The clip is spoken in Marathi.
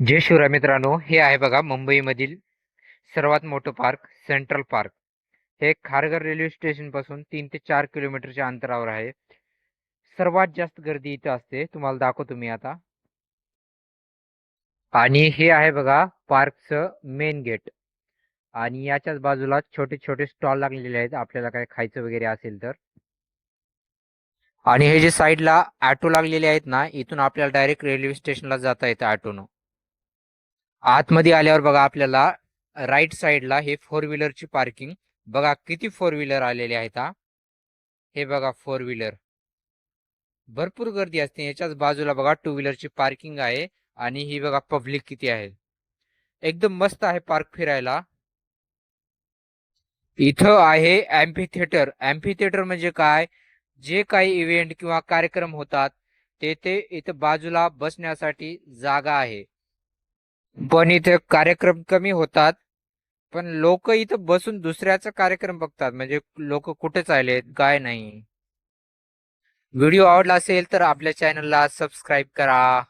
जय शिवराय मित्रांनो हे आहे बघा मुंबईमधील सर्वात मोठं पार्क सेंट्रल पार्क. हे खारघर रेल्वे स्टेशनपासून तीन ते चार किलोमीटरच्या अंतरावर आहे. सर्वात जास्त गर्दी इथं असते तुम्हाला दाखवतो मी आता. आणि हे आहे बघा पार्कचं मेन गेट. आणि याच्याच बाजूला छोटे छोटे स्टॉल लागलेले आहेत आपल्याला काय खायचं वगैरे असेल तर. आणि हे जे साईडला ऑटो लागलेले आहेत ना इथून आपल्याला डायरेक्ट रेल्वे स्टेशनला जाता येतं ऑटोनं. आतमध्ये आल्यावर बघा आपल्याला राईट साईडला हे फोर व्हीलरची पार्किंग बघा किती फोर व्हीलर आलेले आहेत हा. हे बघा फोर व्हीलर भरपूर गर्दी असते. याच्याच बाजूला बघा टू व्हीलरची पार्किंग आहे आणि ही बघा पब्लिक किती आहे. एकदम मस्त आहे पार्क फिरायला. इथं आहे अँफी थिएटर अँफी थिएटर म्हणजे काय? जे काही इव्हेंट किंवा कार्यक्रम होतात तेथे इथं बाजूला बसण्यासाठी जागा आहे. पण इथे कार्यक्रम कमी होतात. पण लोक इथं बसून दुसऱ्याचा कार्यक्रम बघतात. म्हणजे लोक कुठे चाललेत काय नाही. व्हिडिओ आवडला असेल तर आपल्या चॅनलला सबस्क्राईब करा.